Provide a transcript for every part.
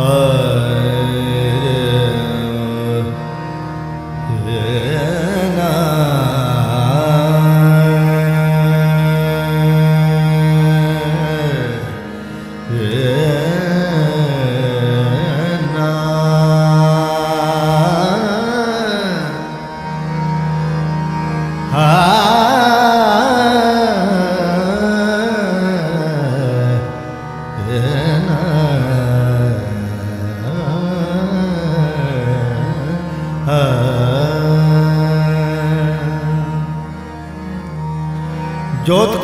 ਜੋਤ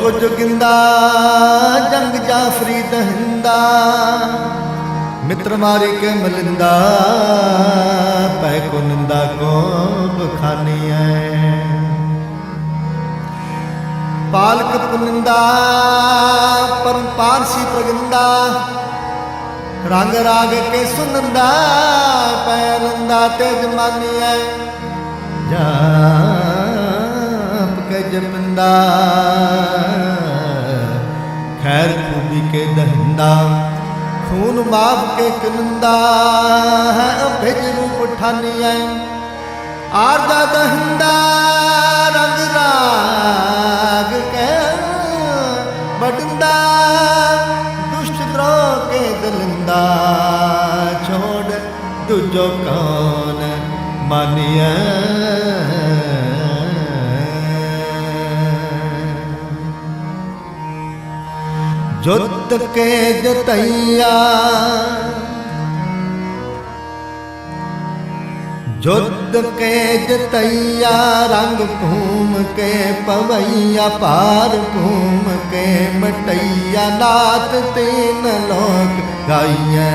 ਕੋ ਜੋਗਿੰਦਾ ਜੰਗ ਜਾਫਰੀ ਦਹਿੰਦਾ। ਮਿੱਤਰ ਮਾਰੀ ਕੇ ਮਲਿੰਦਾ ਪੈ ਕੋ ਨਿੰਦਾ ਕੋ ਬਖਾਨੀਐ। ਪਾਲਕ ਪੁਨਿੰਦਾ ਪਰਮ ਪਾਰਸੀ ਪ੍ਰਗੰਦਾ। ਰੰਗ ਰਾਗ ਕੇ ਸੁਨੰਦਾ, ਪੈ ਰੰਦਾ ਤੇ ਜਮਾਨੀਐ। ਜਾਪ ਕੇ ਜਪੰਦਾ। ਕੇ ਦਹਿੰਦਾ ਖੂਨ ਮਾਫ ਕੇ ਕਨੰਦਾ ਹੈ ਅਭਿਜ ਰੂਪ ਠਾਨੀਐ। ਆਰਦਾ ਦਹਿੰਦਾ ਜੁੱਤ ਕੇ ਜਤਈਆ। ਜੁੱਤ ਕੇ ਜਤਈਆ, ਰੰਗ ਭੂਮ ਕੇ ਪਵਈਆ ਪਾਰ ਭੂਮ ਕੇ ਮਟਈਆ ਨਾਤ ਤੀਨ ਲੋਕ ਗਾਈਐ।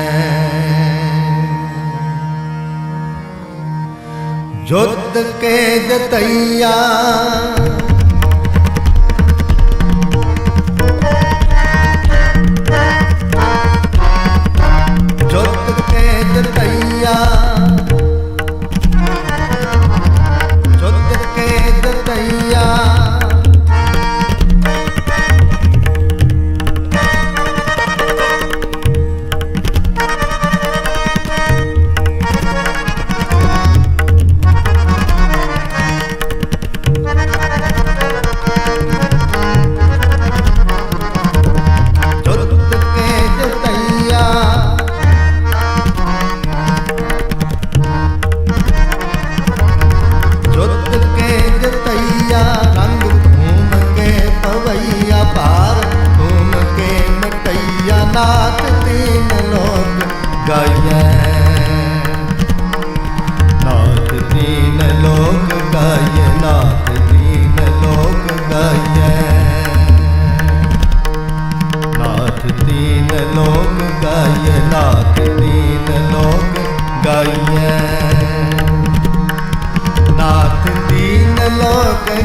ਜੁੱਤ ਕੇ ਜਤਈਆ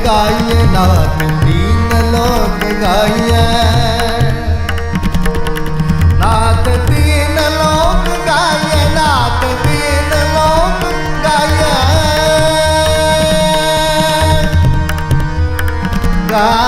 ਲੋਕ ਗਾਈਐ ਨਾਥ ਲੋਕ ਗਾਈਐ ਨਾਥ ਤੀਨ ਲੋਕ ਗਾਈਐ ਨਾਥ ਤੀਨ ਲੋਕ ਗਾਈਐ ਗਾਈਐ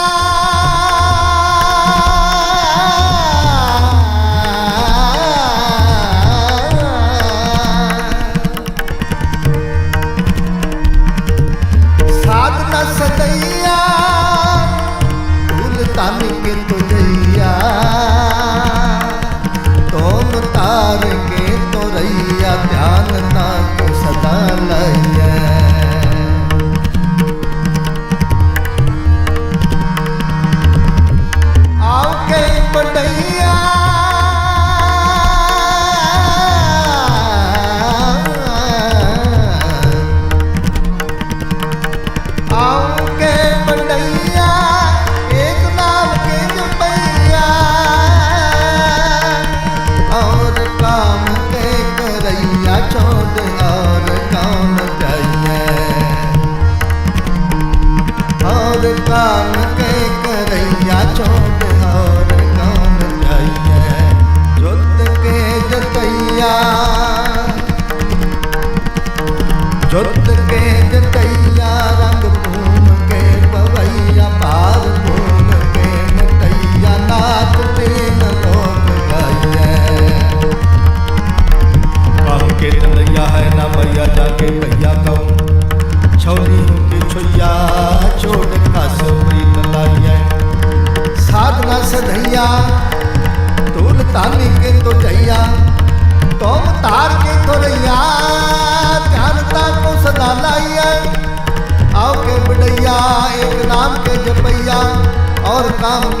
और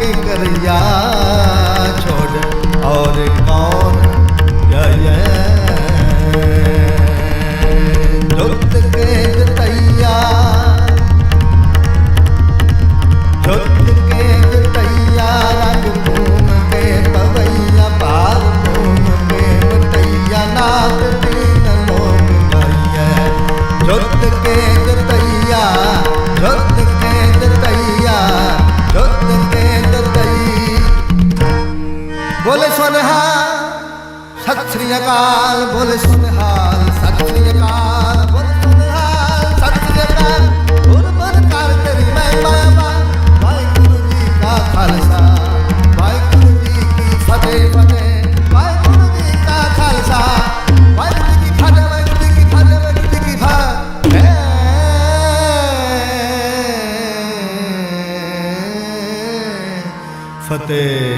और काम के करैया छोड़ और कौन जय जुत के जतैया जुत के जतैया रंग भूम के पवैया पार भूम के बटैया नाथ तीन लोग गाइए जुत के ਸ੍ਰੀ ਅਕਾਲ ਬੋਲੇ ਸੁਨਹਾਲ ਸਤਿ ਸ੍ਰੀ ਅਕਾਲ ਬੋਲੇ ਸੁਨਹਾਲ ਸਤਿ ਸ੍ਰੀ ਅਕਾਲ ਗੁਰਮਨ ਕਰ ਤੇਰੀ ਮੈਂ ਬਾਬਾ ਵਾਹਿਗੁਰੂ ਜੀ ਕਾ ਖਾਲਸਾ ਵਾਹਿਗੁਰੂ ਜੀ ਕੀ ਫਤਿਹ ਫਤਿਹ ਵਾਹਿਗੁਰੂ ਜੀ ਕਾ ਖਾਲਸਾ ਵਾਹਿਗੁਰੂ ਜੀ ਕੀ ਫਤਿਹ ਵਾਹਿਗੁਰੂ ਜੀ ਕੀ ਫਤਿਹ ਵਾਹਿਗੁਰੂ ਜੀ ਕੀ ਫਤਿਹ ਫਤਿਹ